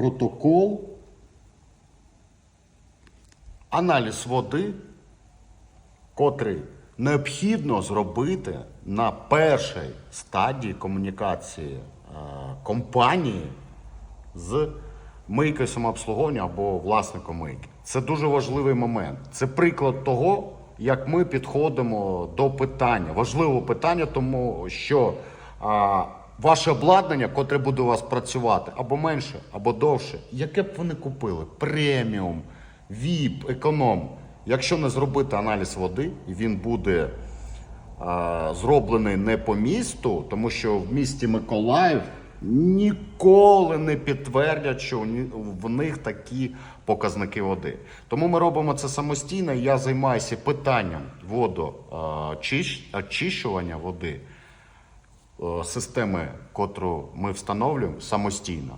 протокол, аналіз води, котрий необхідно зробити на першій стадії комунікації е, компанії з мийкою самообслуговування або власником мийки. Це дуже важливий момент. Це приклад того, як ми підходимо до питання. Важливого питання, тому що ваше обладнання, котре буде у вас працювати або менше, або довше, яке б вони купили? Преміум, ВІП, економ. Якщо не зробити аналіз води, і він буде а, зроблений не по місту, тому що в місті Миколаїв ніколи не підтвердять, що в них такі показники води. Тому ми робимо це самостійно. Я займаюся питанням водоочищування води е, системи, котру ми встановлюємо самостійно.